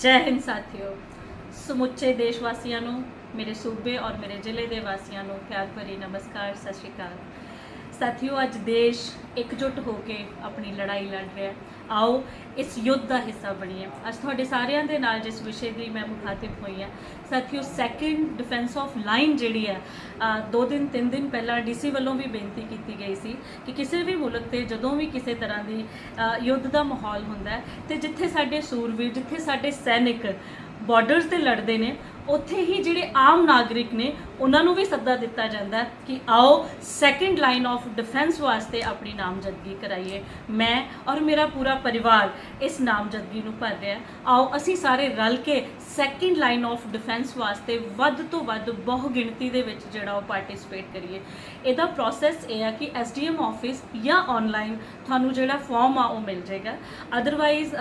ਜੈ ਹਿੰਦ ਸਾਥੀਓ। ਸਮੁੱਚੇ ਦੇਸ਼ ਵਾਸੀਆਂ ਨੂੰ, ਮੇਰੇ ਸੂਬੇ ਔਰ ਮੇਰੇ ਜ਼ਿਲ੍ਹੇ ਦੇ ਵਾਸੀਆਂ ਨੂੰ ਪਿਆਰ ਭਰੀ ਨਮਸਕਾਰ, ਸਤਿ ਸ਼੍ਰੀ ਅਕਾਲ। ਸਾਥੀਓ, ਅੱਜ ਦੇਸ਼ ਇਕਜੁੱਟ ਹੋ ਕੇ ਆਪਣੀ ਲੜਾਈ ਲੜ ਰਿਹਾ ਆਓ, ਇਸ ਯੁੱਧ ਦਾ ਹਿੱਸਾ ਬਣੀਏ। ਅੱਜ ਤੁਹਾਡੇ ਸਾਰਿਆਂ ਦੇ ਨਾਲ ਜਿਸ ਵਿਸ਼ੇ ਦੀ ਮੈਂ ਮੁਖਾਤਿਬ ਹੋਈ ਹਾਂ, ਸਾਥੀਓ ਸੈਕਿੰਡ ਡਿਫੈਂਸ ਆਫ ਲਾਈਨ ਜਿਹੜੀ ਹੈ ਦੋ ਦਿਨ, ਤਿੰਨ ਦਿਨ ਪਹਿਲਾਂ ਡੀਸੀ ਵੱਲੋਂ ਵੀ ਬੇਨਤੀ ਕੀਤੀ ਗਈ ਸੀ ਕਿ ਕਿਸੇ ਵੀ ਮੁਲਕ ਤੇ ਜਦੋਂ ਵੀ ਕਿਸੇ ਤਰ੍ਹਾਂ ਦੀ ਯੁੱਧ ਦਾ ਮਾਹੌਲ ਹੁੰਦਾ ਹੈ ਤੇ ਜਿੱਥੇ ਸਾਡੇ ਸੂਰਵੀਰ, ਜਿੱਥੇ ਸਾਡੇ ਸੈਨਿਕ ਬਾਰਡਰਸ ਤੇ ਲੜਦੇ ਨੇ ਉੱਥੇ ਹੀ ਜਿਹੜੇ ਆਮ ਨਾਗਰਿਕ ਨੇ, ਉਹਨਾਂ ਨੂੰ ਵੀ ਸੱਦਾ ਦਿੱਤਾ ਜਾਂਦਾ ਕਿ ਆਓ ਸੈਕੰਡ ਲਾਈਨ ਆਫ ਡਿਫੈਂਸ ਵਾਸਤੇ ਆਪਣੀ ਨਾਮਜ਼ਦਗੀ ਕਰਾਈਏ। ਮੈਂ ਔਰ ਮੇਰਾ ਪੂਰਾ ਪਰਿਵਾਰ ਇਸ ਨਾਮਜ਼ਦਗੀ ਨੂੰ ਭਰ ਰਿਹਾ ਆਓ ਅਸੀਂ ਸਾਰੇ ਰਲ ਕੇ ਸੈਕੰਡ ਲਾਈਨ ਆਫ ਡਿਫੈਂਸ ਵਾਸਤੇ ਵੱਧ ਤੋਂ ਵੱਧ ਬਹੁ ਗਿਣਤੀ ਦੇ ਵਿੱਚ ਜਿਹੜਾ ਉਹ ਪਾਰਟਿਸਿਪੇਟ ਕਰੀਏ। ਇਹਦਾ ਪ੍ਰੋਸੈਸ ਇਹ ਆ ਕਿ ਐਸਡੀਐਮ ਆਫਿਸ ਜਾਂ ਆਨਲਾਈਨ ਤੁਹਾਨੂੰ ਜਿਹੜਾ ਫਾਰਮ ਆ, ਉਹ ਮਿਲ ਜਾਏਗਾ। ਅਦਰਵਾਈਜ਼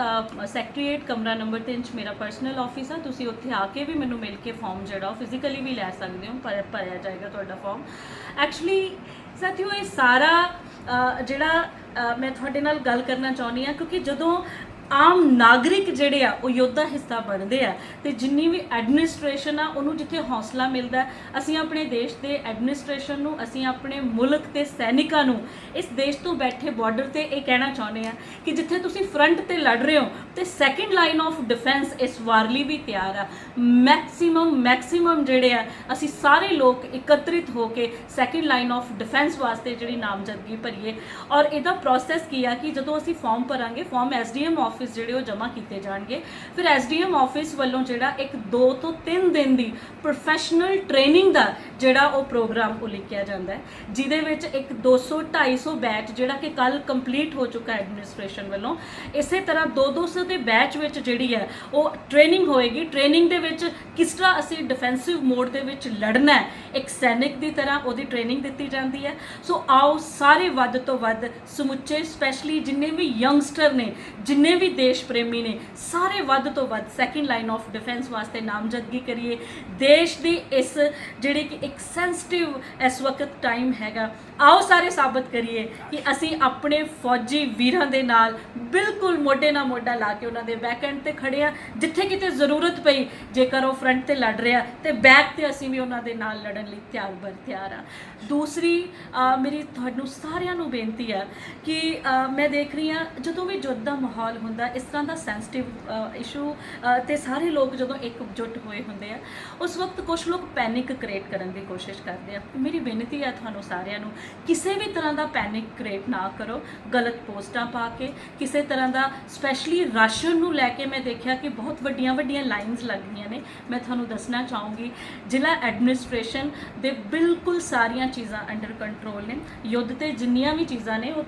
ਸੈਕਟਰੀਏਟ ਕਮਰਾ ਨੰਬਰ 3 ਚ ਮੇਰਾ ਪਰਸਨਲ ਆਫਿਸ ਆ। ਤੁਸੀਂ ਉੱਥੇ ਆ ਕੇ ਵੀ ਮੈਨੂੰ ਮਿਲ ਕੇ ਫਾਰਮ ਜਿਹੜਾ ਉਹ ਫਿਜ਼ੀਕਲੀ ਵੀ ਲੈ ਸਕਦੇ ਹੋ, ਪਰ ਭਰਿਆ ਜਾਏਗਾ ਤੁਹਾਡਾ ਫਾਰਮ ਐਕਚੁਅਲੀ ਸਾਥੀਓ, ਇਹ ਸਾਰਾ ਜਿਹੜਾ ਮੈਂ ਤੁਹਾਡੇ ਨਾਲ ਗੱਲ ਕਰਨਾ ਚਾਹੁੰਦੀ ਆ ਕਿਉਂਕਿ ਜਦੋਂ ਆਮ ਨਾਗਰਿਕ ਜਿਹੜੇ ਆ, ਉਹ ਯੋਧਾ ਹਿੱਸਾ ਬਣਦੇ ਆ, ਤੇ ਜਿੰਨੀ ਵੀ ਐਡਮਿਨਿਸਟ੍ਰੇਸ਼ਨ ਆ, ਉਹਨੂੰ ਜਿੱਥੇ ਹੌਸਲਾ ਮਿਲਦਾ, ਅਸੀਂ ਆਪਣੇ ਦੇਸ਼ ਦੇ ਐਡਮਿਨਿਸਟ੍ਰੇਸ਼ਨ ਨੂੰ, ਅਸੀਂ ਆਪਣੇ ਮੁਲਕ ਤੇ ਸੈਨਿਕਾਂ ਨੂੰ ਇਸ ਦੇਸ਼ ਤੋਂ ਬੈਠੇ ਬਾਰਡਰ ਤੇ ਇਹ ਕਹਿਣਾ ਚਾਹੁੰਦੇ ਆ ਕਿ ਜਿੱਥੇ ਤੁਸੀਂ ਫਰੰਟ ਤੇ ਲੜ ਰਹੇ ਹੋ, ਤੇ ਸੈਕੰਡ ਲਾਈਨ ਆਫ ਡਿਫੈਂਸ ਇਸ ਵਾਰ ਲਈ ਵੀ ਤਿਆਰ ਆ। ਮੈਕਸਿਮਮ ਮੈਕਸਿਮਮ ਜਿਹੜੇ ਆ, ਅਸੀਂ ਸਾਰੇ ਲੋਕ ਇਕੱਤਰਿਤ ਹੋ ਕੇ ਸੈਕੰਡ ਲਾਈਨ ਆਫ ਡਿਫੈਂਸ ਵਾਸਤੇ ਜਿਹੜੀ ਨਾਮਜ਼ਦਗੀ ਭਰੀਏ। ਔਰ ਇਹਦਾ ਪ੍ਰੋਸੈਸ ਕੀ ਆ ਕਿ ਜਦੋਂ ਅਸੀਂ ਫਾਰਮ ਭਰਾਂਗੇ ਫਾਰਮ ਐਸਡੀਐਮ ਆਫਿਸ ਜਿਹੜੇ ਉਹ ਜਮ੍ਹਾਂ ਕੀਤੇ ਜਾਣਗੇ। ਫਿਰ ਐਸਡੀਐਮ ਆਫਿਸ ਵੱਲੋਂ ਜਿਹੜਾ ਇੱਕ 2 ਤੋਂ 3 ਦਿਨ ਦੀ ਪ੍ਰੋਫੈਸ਼ਨਲ ਟ੍ਰੇਨਿੰਗ ਦਾ ਜਿਹੜਾ ਉਹ ਪ੍ਰੋਗਰਾਮ ਉਲੀਕਿਆ ਜਾਂਦਾ ਹੈ, ਜਿਹਦੇ ਵਿੱਚ ਇੱਕ 200 250 ਬੈਚ ਜਿਹੜਾ ਕਿ ਕੱਲ ਕੰਪਲੀਟ ਹੋ ਚੁੱਕਾ ਹੈ ਐਡਮਿਨਿਸਟ੍ਰੇਸ਼ਨ ਵੱਲੋਂ। ਇਸੇ ਤਰ੍ਹਾਂ 2-200 ਦੇ ਬੈਚ ਵਿੱਚ ਜਿਹੜੀ ਹੈ, ਉਹ ਟ੍ਰੇਨਿੰਗ ਹੋਏਗੀ। ਟ੍ਰੇਨਿੰਗ ਦੇ ਵਿੱਚ ਕਿਸ ਤਰ੍ਹਾਂ ਅਸੀਂ ਡਿਫੈਂਸਿਵ ਮੋਡ ਦੇ ਵਿੱਚ ਲੜਨਾ ਹੈ, ਇੱਕ ਸੈਨਿਕ ਦੀ ਤਰ੍ਹਾਂ ਉਹਦੀ ਟ੍ਰੇਨਿੰਗ ਦਿੱਤੀ ਜਾਂਦੀ ਹੈ। ਸੋ ਆਓ ਸਾਰੇ ਵੱਧ ਤੋਂ ਵੱਧ ਸਮੁੱਚੇ ਸਪੈਸ਼ਲੀ ਜਿੰਨੇ ਵੀ ਯੰਗਸਟਰ ਨੇ, ਜਿੰਨੇ ਵੀ ਦੇਸ਼ ਪ੍ਰੇਮੀ ਨੇ, ਸਾਰੇ ਵੱਧ ਤੋਂ ਵੱਧ ਸੈਕਿੰਡ ਲਾਈਨ ਆਫ ਡਿਫੈਂਸ ਵਾਸਤੇ ਨਾਮਜ਼ਦਗੀ ਕਰੀਏ। ਦੇਸ਼ ਦੀ ਇਸ ਜਿਹੜੀ ਕਿ ਇੱਕ ਸੈਂਸਿਟਿਵ ਇਸ ਵਕਤ ਟਾਈਮ ਹੈਗਾ। ਆਓ ਸਾਰੇ ਸਾਬਤ ਕਰੀਏ ਕਿ ਅਸੀਂ ਆਪਣੇ ਫੌਜੀ ਵੀਰਾਂ ਦੇ ਨਾਲ ਬਿਲਕੁਲ ਮੋਢੇ ਨਾਲ ਮੋਢਾ ਲਾ ਕੇ ਉਹਨਾਂ ਦੇ ਬੈਕ ਐਂਡ ਤੇ ਖੜੇ ਆ ਜਿੱਥੇ ਕਿਤੇ ਜ਼ਰੂਰਤ ਪਈ, ਜੇਕਰ ਉਹ ਫਰੰਟ ਤੇ ਲੜ ਰਿਹਾ, ਤੇ ਬੈਕ ਤੇ ਅਸੀਂ ਵੀ ਉਹਨਾਂ ਦੇ ਨਾਲ ਲੜਨ ਲਈ ਤਿਆਰ ਬਰ ਤਿਆਰ ਆ ਦੂਸਰੀ ਮੇਰੀ ਤੁਹਾਨੂੰ ਸਾਰਿਆਂ ਨੂੰ ਬੇਨਤੀ ਆ ਕਿ ਮੈਂ ਦੇਖ ਰਹੀ ਹਾਂ, ਜਦੋਂ ਵੀ ਜੁੱਧ ਦਾ ਮਾਹੌਲ ਹੁੰਦਾ, ਇਸ ਤਰ੍ਹਾਂ ਦਾ ਸੈਂਸਿਟਿਵ ਇਸ਼ੂ ਤੇ ਸਾਰੇ ਲੋਕ ਜਦੋਂ ਇੱਕ ਜੁੱਟ ਹੋਏ ਹੁੰਦੇ ਆ, ਉਸ ਵਕਤ ਕੁਝ ਲੋਕ ਪੈਨਿਕ ਕ੍ਰੀਏਟ ਕਰਨ ਦੀ ਕੋਸ਼ਿਸ਼ ਕਰਦੇ ਆ ਮੇਰੀ ਬੇਨਤੀ ਆ ਤੁਹਾਨੂੰ ਸਾਰਿਆਂ ਨੂੰ, ਕਿਸੇ ਵੀ ਤਰ੍ਹਾਂ ਦਾ ਪੈਨਿਕ ਕ੍ਰੀਏਟ ਨਾ ਕਰੋ। ਗਲਤ ਪੋਸਟਾਂ ਪਾ ਕੇ, ਕਿਸੇ ਤਰ੍ਹਾਂ ਦਾ ਸਪੈਸ਼ਲੀ ਰਾਸ਼ਨ ਨੂੰ ਲੈ ਕੇ ਮੈਂ ਦੇਖਿਆ ਕਿ ਬਹੁਤ ਵੱਡੀਆਂ ਵੱਡੀਆਂ ਲਾਈਨਸ ਲੱਗ ਗਈਆਂ ਨੇ। ਮੈਂ ਤੁਹਾਨੂੰ ਦੱਸਣਾ ਚਾਹੂੰਗੀ, ਜ਼ਿਲ੍ਹਾ ਐਡਮਿਨਿਸਟ੍ਰੇਸ਼ਨ ਦੇ ਬਿਲਕੁਲ ਸਾਰੀਆਂ ਚੀਜ਼ਾਂ ਅੰਡਰ ਕੰਟਰੋਲ ਨੇ। ਯੁੱਧ ਤੇ ਜਿੰਨੀਆਂ ਵੀ ਚੀਜ਼ਾਂ ਨੇ, ਉਹ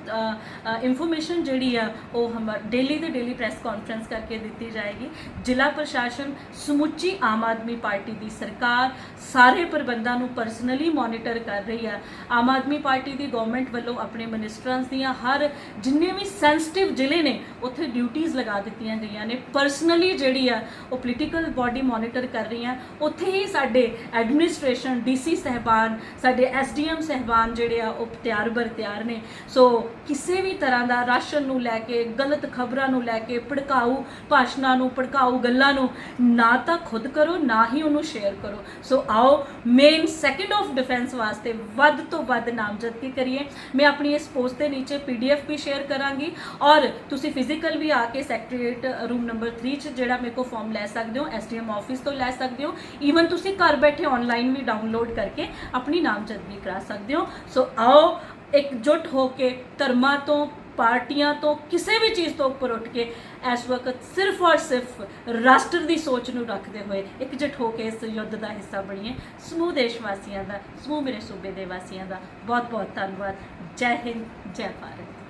ਇਨਫੋਰਮੇਸ਼ਨ ਜਿਹੜੀ ਆ, ਉਹ ਹਮ ਡੇਲੀ ਦੇ ਡੇਲੀ ਪ੍ਰੈਸ ਕਾਨਫਰੰਸ ਕਰਕੇ ਦਿੱਤੀ ਜਾਏਗੀ। ਜ਼ਿਲ੍ਹਾ ਪ੍ਰਸ਼ਾਸਨ ਸਮੁੱਚੀ ਆਮ ਆਦਮੀ ਪਾਰਟੀ ਦੀ ਸਰਕਾਰ, ਸਾਰੇ ਪ੍ਰਬੰਧਾਂ ਨੂੰ ਪਰਸਨਲੀ ਮੋਨੀਟਰ ਕਰ ਰਹੀ ਹੈ। ਆਮ ਆਦਮੀ ਪਾਰਟੀ ਦੀ ਗਵਰਨਮੈਂਟ ਵੱਲੋਂ ਆਪਣੇ ਮਿਨਿਸਟਰਾਂ ਦੀਆਂ ਹਰ ਜਿੰਨੇ ਵੀ ਸੈਂਸਿਟਿਵ ਜ਼ਿਲ੍ਹੇ ਨੇ, ਉੱਥੇ ਡਿਊਟੀਆਂ ਲਗਾ ਦਿੱਤੀਆਂ ਗਈਆਂ ਨੇ। ਪਰਸਨਲੀ ਜਿਹੜੀ ਆ, ਉਹ ਪੋਲੀਟੀਕਲ ਬਾਡੀ ਮੋਨੀਟਰ ਕਰ ਰਹੀ ਹੈ। ਉੱਥੇ ਹੀ ਸਾਡੇ ਐਡਮਿਨਿਸਟ੍ਰੇਸ਼ਨ ਡੀਸੀ ਸਹਿਬਾਨ, ਸਾਡੇ ਐਸਡੀਐਮ ਸਹਿਬਾਨ ਜਿਹੜੇ ਆ, ਉਹ ਤਿਆਰ ਬਰ ਤਿਆਰ ਨੇ। ਸੋ ਕਿਸੇ ਵੀ ਤਰ੍ਹਾਂ ਦਾ ਰਾਸ਼ਨ ਨੂੰ ਲੈ ਕੇ, ਗਲਤ ਖਬਰਾਂ ਨੂੰ ਲੈ ਕੇ, ਭੜਕਾਊ ਭਾਸ਼ਣਾਂ ਨੂੰ, ਭੜਕਾਊ ਗੱਲਾਂ ਨੂੰ ਨਾ ਤਾਂ ਖੁਦ ਕਰੋ, ਨਾ ਹੀ ਉਹਨੂੰ ਸ਼ੇਅਰ ਕਰੋ। ਸੋ ਆਓ ਮੇਨ ਸੈਕੰਡ ਆਫ ਡਿਫੈਂਸ ਵਾਸਤੇ ਵੱਧ ਤੋਂ ਵੱਧ ਨਾਮਜ਼ਦਗੀ ਕਰੀਏ। ਮੈਂ ਆਪਣੀ ਇਸ ਪੋਸਟ ਦੇ ਨੀਚੇ ਪੀਡੀਐਫ ਵੀ ਸ਼ੇਅਰ ਕਰਾਂਗੀ ਔਰ ਤੁਸੀਂ ਫਿਜ਼ੀਕਲ ਵੀ ਆ ਕੇ ਸੈਕਟਰੀਏਟ ਰੂਮ ਨੰਬਰ 3 ਚ ਜਿਹੜਾ ਮੇਰੇ ਕੋ ਫਾਰਮ ਲੈ ਸਕਦੇ ਹੋ ਐਸਡੀਐਮ ਆਫਿਸ ਤੋਂ ਲੈ ਸਕਦੇ ਹੋ। ਈਵਨ ਤੁਸੀਂ ਘਰ ਬੈਠੇ ਆਨਲਾਈਨ ਵੀ ਡਾਊਨਲੋਡ ਕਰਕੇ ਆਪਣੀ ਨਾਮਜ਼ਦਗੀ ਕਰਾ ਸਕਦੇ ਹੋ। ਸੋ ਆਓ, ਇਕਜੁੱਟ ਹੋ ਕੇ ਧਰਮਾਂ ਤੋਂ ਪਾਰਟੀਆਂ ਤੋਂ ਕਿਸੇ ਵੀ ਚੀਜ਼ ਤੋਂ ਉੱਪਰ ਉੱਠ ਕੇ ਇਸ ਵਕਤ ਸਿਰਫ ਔਰ ਸਿਰਫ ਰਾਸ਼ਟਰ ਦੀ ਸੋਚ ਨੂੰ ਰੱਖਦੇ ਹੋਏ ਇਕਜੁੱਟ ਹੋ ਕੇ ਇਸ ਯੁੱਧ ਦਾ ਹਿੱਸਾ ਬਣੀਏ। ਸਮੂਹ ਦੇਸ਼ ਵਾਸੀਆਂ ਦਾ, ਸਮੂਹ ਮੇਰੇ ਸੂਬੇ ਦੇ ਵਾਸੀਆਂ ਦਾ ਬਹੁਤ ਬਹੁਤ ਧੰਨਵਾਦ। ਜੈ ਹਿੰਦ, ਜੈ ਭਾਰਤ।